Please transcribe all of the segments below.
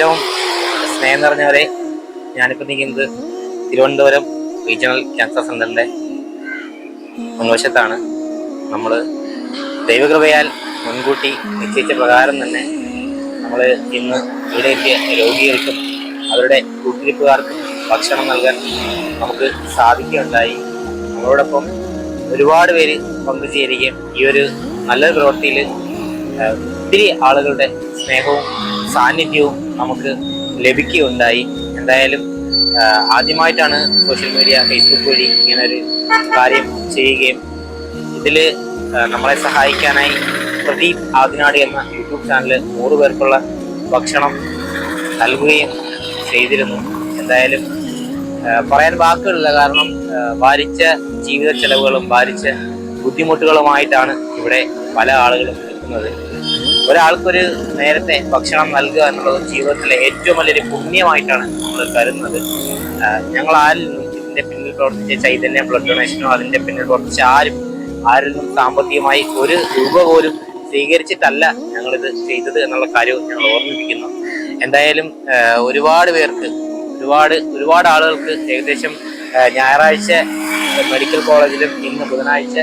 ഏറ്റവും സ്നേഹം നിറഞ്ഞവരെ ഞാനിപ്പോൾ നിൽക്കുന്നത് തിരുവനന്തപുരം റീജിയണൽ ക്യാൻസർ സെന്ററിന്റെ മുൻവശത്താണ്. നമ്മൾ ദൈവകൃപയാൽ മുൻകൂട്ടി നിശ്ചയിച്ച പ്രകാരം തന്നെ നമ്മൾ ഇന്ന് ഇവിടെ എത്തിയ രോഗികൾക്കും അവരുടെ കൂട്ടിരിപ്പുകാർക്കും ഭക്ഷണം നൽകാൻ നമുക്ക് സാധിക്കുകയുണ്ടായി. നമ്മളോടൊപ്പം ഒരുപാട് പേര് പങ്കുചേരുകയും ഈ ഒരു നല്ലൊരു പ്രവൃത്തിയിൽ ഒത്തിരി ആളുകളുടെ സ്നേഹവും സാന്നിധ്യവും നമുക്ക് ലഭിക്കുകയുണ്ടായി. എന്തായാലും ആദ്യമായിട്ടാണ് സോഷ്യൽ മീഡിയ ഫേസ്ബുക്ക് വഴി ഇങ്ങനെ ഒരു കാര്യം ചെയ്യുകയും ഇതിൽ നമ്മളെ സഹായിക്കാനായി പ്രദീപ് ആദിനാട് എന്ന യൂട്യൂബ് ചാനൽ നൂറ് പേർക്കുള്ള ഭക്ഷണം നൽകുകയും ചെയ്തിരുന്നു. എന്തായാലും പറയാൻ വാക്കുകളില്ല. കാരണം ഭാരിച്ച ജീവിത ചെലവുകളും ഭാരിച്ച ബുദ്ധിമുട്ടുകളുമായിട്ടാണ് ഇവിടെ പല ആളുകളും നിൽക്കുന്നത്. ഒരാൾക്കൊരു നേരത്തെ ഭക്ഷണം നൽകുക എന്നുള്ളത് ജീവിതത്തിലെ ഏറ്റവും വലിയൊരു പുണ്യമായിട്ടാണ് നമ്മൾ കരുതുന്നത്. ഞങ്ങൾ നിന്നും ഇതിന്റെ പിന്നിൽ പ്രവർത്തിച്ച ചൈതന്യ ബ്ലഡ് ഡൊണേഷനോ അതിന്റെ പിന്നിൽ പ്രവർത്തിച്ച ആരും ആരിൽ നിന്നും സാമ്പത്തികമായി ഒരു രൂപ പോലും സ്വീകരിച്ചിട്ടല്ല ഞങ്ങളിത് ചെയ്തത് എന്നുള്ള കാര്യവും ഞങ്ങൾ ഓർമ്മിപ്പിക്കുന്നു. എന്തായാലും ഒരുപാട് പേർക്ക് ഒരുപാട് ഒരുപാട് ആളുകൾക്ക് ഏകദേശം ഞായറാഴ്ച മെഡിക്കൽ കോളേജിലും ഇന്ന് ബുധനാഴ്ച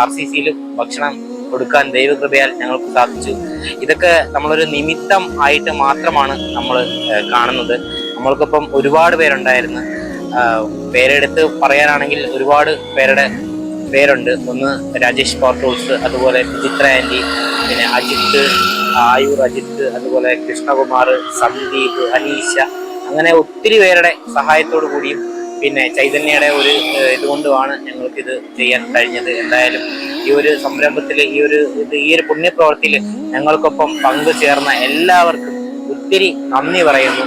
ആർ സി സിയിലും ഭക്ഷണം കൊടുക്കാൻ ദൈവകൃപയാൽ ഞങ്ങൾക്ക് സാധിച്ചു. ഇതൊക്കെ നമ്മളൊരു നിമിത്തം ആയിട്ട് മാത്രമാണ് നമ്മൾ കാണുന്നത്. നമ്മൾക്കൊപ്പം ഒരുപാട് പേരുണ്ടായിരുന്നു. പേരെടുത്ത് പറയാനാണെങ്കിൽ ഒരുപാട് പേരുടെ പേരുണ്ട്. ഒന്ന് രാജേഷ് പോർട്ടോൾസ് അതുപോലെ ചിത്ര ആന്റി പിന്നെ അജിത്ത് ആയൂർ അജിത്ത് അതുപോലെ കൃഷ്ണകുമാർ സന്ദീപ് അനീഷ അങ്ങനെ ഒത്തിരി പേരുടെ സഹായത്തോടു കൂടിയും പിന്നെ ചൈതന്യയുടെ ഒരു ഇതുകൊണ്ടുമാണ് ഞങ്ങൾക്കിത് ചെയ്യാൻ കഴിഞ്ഞത്. എന്തായാലും ഈ ഒരു സംരംഭത്തിൽ ഈ ഒരു ഇത് ഈ ഒരു പുണ്യപ്രവർത്തിയിൽ ഞങ്ങൾക്കൊപ്പം പങ്കു ചേർന്ന എല്ലാവർക്കും ഒത്തിരി നന്ദി പറയുന്നു.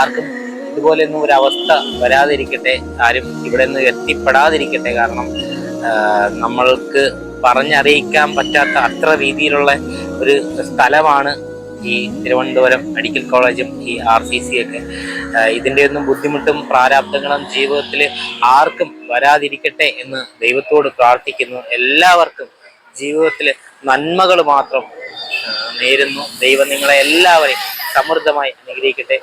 ആർക്കും ഇതുപോലെയൊന്നും ഒരു അവസ്ഥ വരാതിരിക്കട്ടെ ആരും ഇവിടെ നിന്ന് എത്തിപ്പെടാതിരിക്കട്ടെ. കാരണം നമ്മൾക്ക് പറഞ്ഞറിയിക്കാൻ പറ്റാത്ത അത്ര രീതിയിലുള്ള ഒരു സ്ഥലമാണ് ഈ തിരുവനന്തപുരം മെഡിക്കൽ കോളേജും ഈ ആർ സി സി ഒക്കെ ഇതിന്റെ ഒന്നും ബുദ്ധിമുട്ടും പ്രാരാബ്ദങ്ങളും ജീവിതത്തിൽ ആർക്കും വരാതിരിക്കട്ടെ എന്ന് ദൈവത്തോട് പ്രാർത്ഥിക്കുന്നു. എല്ലാവർക്കും ജീവിതത്തിൽ നന്മകൾ മാത്രം നേരുന്നു. ദൈവം നിങ്ങളെ എല്ലാവരെയും സമൃദ്ധമായി അനുഗ്രഹിക്കട്ടെ.